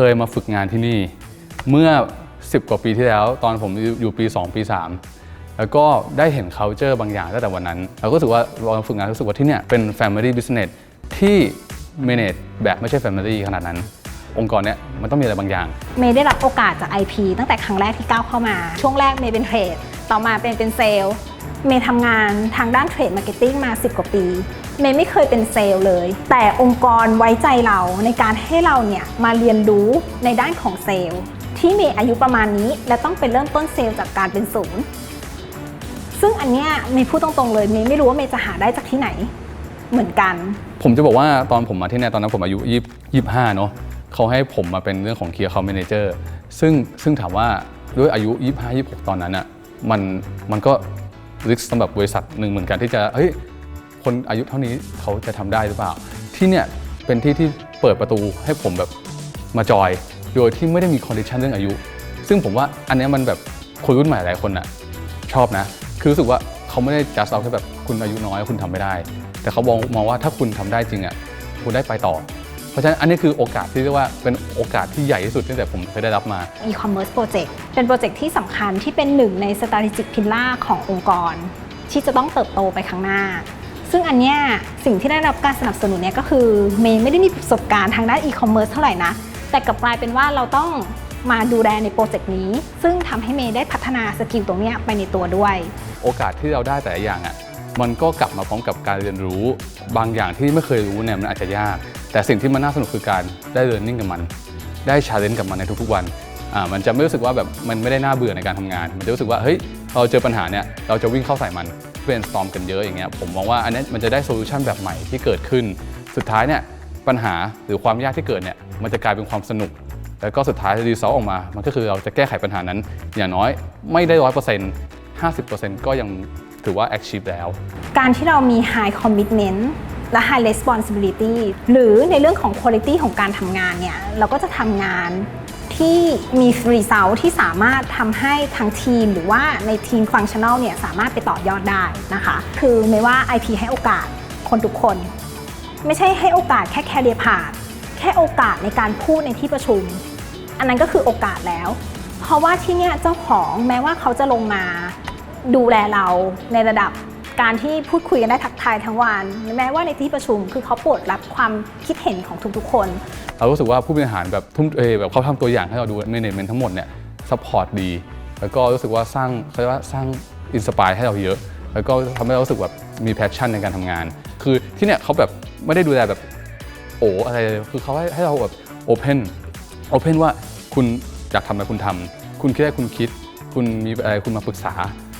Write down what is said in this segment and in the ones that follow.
เคยมาฝึกงานที่นี่ เมื่อ 10 กว่าปีที่แล้ว ตอนผมอยู่ปี 2 ปี 3 แล้วก็ได้เห็น culture บางอย่างตั้งแต่วันนั้น เราก็รู้สึกว่าเราฝึกงานรู้สึกว่าที่เนี่ยเป็น family business ที่ manage แบบไม่ใช่ family ขนาดนั้น องค์กรเนี้ยมันต้องมีอะไรบางอย่าง เมย์ได้รับโอกาสจาก IP ตั้งแต่ครั้งแรกที่ก้าวเข้ามา ช่วงแรกเมย์เป็นเทรด ต่อมาเป็นเป็นเซลล์ เมย์ทำงานทางด้านเทรดมาร์เก็ตติ้งมา 10 กว่าปี เมย์ไม่เคยเป็นเซลล์เลย แต่องค์กรไว้ใจเราในการให้เราเนี่ยมาเรียนรู้ในด้านของเซลล์ ที่เมย์อายุประมาณนี้ และต้องเป็นเริ่มต้นเซลล์จากการเป็นศูนย์ซึ่งอันเนี้ยเมย์พูดตรงๆเลยเมย์ไม่รู้ว่าเมย์จะหาได้จากที่ไหนเหมือนกัน ผมจะบอกว่าตอนผมมาที่เนี่ยตอนนั้นผมอายุยี่ห้าเนาะเขาให้ผมมาเป็นเรื่องของ Key Account Manager ซึ่งซึ่งถามว่าด้วยอายุ 25 26 ตอนนั้นอะ่ะมันมันก็ริสสำหรับบริษัทหนึ่งเหมือนกันที่จะเฮ้ย คนอายุเท่านี้เขาจะทำได้หรือเปล่า ที่เนี่ยเป็นที่ที่เปิดประตูให้ผมแบบมาจอย โดยที่ไม่ได้มีคอนดิชันเรื่องอายุ ซึ่งผมว่าอันเนี้ยมันแบบคนรุ่นใหม่หลายคนอะชอบนะ คือรู้สึกว่าเขาไม่ได้จัดเอาแค่แบบคุณอายุน้อยคุณทำไม่ได้ แต่เขามองมองว่าถ้าคุณทำได้จริงอะคุณได้ไปต่อ เพราะฉะนั้นอันนี้คือโอกาสที่เรียกว่าเป็นโอกาสที่ใหญ่ที่สุดตั้งแต่ผมเคยได้รับมา e-commerce project เป็นโปรเจกต์ที่สำคัญที่เป็นหนึ่งใน strategic pillar ขององค์กร ที่จะต้องเติบโตไปข้างหน้า ซึ่งอันเนี้ยสิ่งที่ได้รับการสนับสนุนเนี่ยก็คือเมย์ไม่ได้มีประสบการณ์ทางด้าน e-commerce เท่าไหร่นะ แต่กลับกลายเป็นว่าเราต้องมาดูแลในโปรเจกต์นี้ ซึ่งทำให้เมย์ได้พัฒนาสกิลตรงเนี้ยไปในตัวด้วย โอกาสที่เราได้แต่ละอย่างอะมันก็กลับมาพร้อมกับการเรียนรู้ บางอย่างที่ไม่เคยรู้เนี่ยมันอาจจะยาก แต่สิ่งที่มันน่าสนุกคือการได้เรียนรู้กับมัน ได้ชาเลนจ์กับมันในทุกๆวันอ่ามันจะไม่รู้สึกว่าแบบมันไม่ได้น่าเบื่อในการทำงาน มันจะรู้สึกว่าเฮ้ยเราเจอปัญหาเนี่ยเราจะวิ่งเข้าใส่มัน เป็นสตอมกันเยอะอย่างเงี้ยผมมองว่าอันนี้มันจะได้โซลูชันแบบใหม่ที่เกิดขึ้น สุดท้ายเนี่ยปัญหาหรือความยากที่เกิดเนี่ยมันจะกลายเป็นความสนุก แล้วก็สุดท้ายรีซอลออกมา มันก็คือเราจะแก้ไขปัญหานั้น อย่างน้อยไม่ได้ร้อยเปอร์เซ็นต์ห้าสิบเปอร์เซ็นต์ก็ยังถือว่า achieve แล้ว การที่เรามี high commitment และ high responsibility หรือในเรื่องของ quality ของการทำงานเนี่ย เราก็จะทำงาน ที่มี result ที่สามารถทำให้ทั้งทีมหรือว่าในทีม functional เนี่ยสามารถไปต่อยอดได้นะคะ คือไม่ว่า IP ให้โอกาสคนทุกคน ไม่ใช่ให้โอกาสแค่ career path แค่โอกาสในการพูดในที่ประชุม อันนั้นก็คือโอกาสแล้ว เพราะว่าที่เนี่ยเจ้าของแม้ว่าเขาจะลงมาดูแลเราในระดับ การที่พูดคุยกันได้ทักทายทั้งวันแม้ว่าในที่ประชุมคือเขาโปรดรับความคิดเห็นของทุกๆคน เรารู้สึกว่าผู้บริหารแบบทุ่มเออแบบเขาทำตัวอย่างให้เราดู management ทั้งหมดเนี่ยซัพพอร์ตดี แล้วก็รู้สึกว่าสร้างเขาเรียกว่าสร้างอินสปายให้เราเยอะ แล้วก็ทำให้เรารู้สึกแบบมีแพชชั่นในการทำงาน คือที่เนี่ยเขาแบบไม่ได้ดูแลแบบโอ้อะไรเลยคือเขาให้ให้เราแบบโอเพนโอเพนว่าคุณอยากทำอะไรคุณทำคุณคิดอะไรคุณคิด คุณมีอะไรคุณมาปรึกษา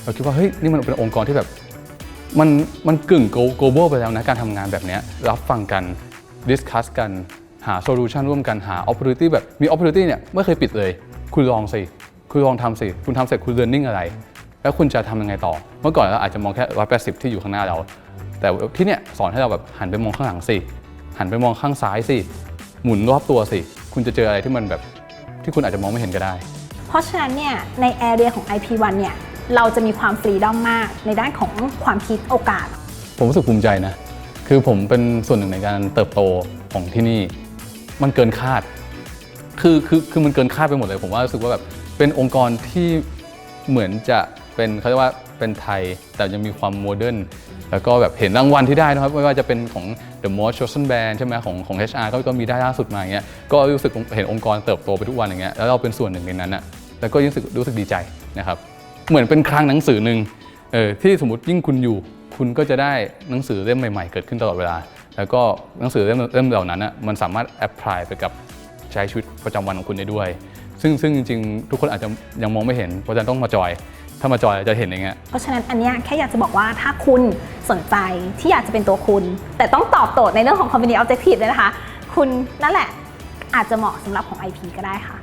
เราคิดว่าเฮ้ยนี่มันเป็นองค์กรที่แบบ มันมันกึ่ง global ไปแล้วนะการทำงานแบบนี้รับฟังกัน discuss กันหา solution ร่วมกันหา opportunity แบบมี opportunity เนี่ยไม่เคยปิดเลย คุณลองสิ คุณลองทำสิ คุณทำเสร็จคุณ learning อะไร แล้วคุณจะทำยังไงต่อ เมื่อก่อนเราอาจจะมองแค่180ที่อยู่ข้างหน้าเรา แต่ที่เนี่ยสอนให้เราแบบหันไปมองข้างหลังสิ หันไปมองข้างซ้ายสิ หมุนรอบตัวสิ คุณจะเจออะไรที่มันแบบที่คุณอาจจะมองไม่เห็นก็ได้ เพราะฉะนั้นเนี่ยในแอเรียของ IP1 เนี่ย เราจะมีความฟรีดอมมากในด้านของความคิดโอกาส ผมรู้สึกภูมิใจนะ คือผมเป็นส่วนหนึ่งในการเติบโตของที่นี่ มันเกินคาด คือคือคือมันเกินคาดไปหมดเลย ผมว่ารู้สึกว่าแบบเป็นองค์กรที่เหมือนจะเป็นเขาเรียกว่าเป็นไทย แต่ยังมีความโมเดิร์นแล้วก็แบบเห็นรางวัลที่ได้นะครับ ไม่ว่าจะเป็นของ The Most Chosen Brand ใช่ไหมของของ HR ก็ก็มีได้ล่าสุดมาอย่างเงี้ยก็รู้สึกเห็นองค์กรเติบโตไปทุกวันอย่างเงี้ยแล้วเราเป็นส่วนหนึ่งในนั้นอะแล้วก็รู้สึกรู้สึกดีใจนะครับ เหมือนเป็นคลังหนังสือหนึ่งเออที่สมมติยิ่งคุณอยู่ คุณก็จะได้หนังสือเล่มใหม่ๆ เกิดขึ้นตลอดเวลา แล้วก็หนังสือเล่มเล่มเหล่านั้นอะมันสามารถแอพพลายไปกับใช้ชีวิตประจำวันของคุณได้ด้วย ซึ่งซึ่งจริงๆ ทุกคนอาจจะยังมองไม่เห็นเพราะฉะนั้นต้องมาจอย ถ้ามาจอยจะเห็นอย่างเงี้ยเพราะฉะนั้นอันเนี้ยแค่อยากจะบอกว่าถ้าคุณสนใจที่อยากจะเป็นตัวคุณ แต่ต้องตอบโจทย์ในเรื่องของ company objective ด้วยนะคะ คุณนั่นแหละอาจจะเหมาะสำหรับของ IP ก็ได้ค่ะ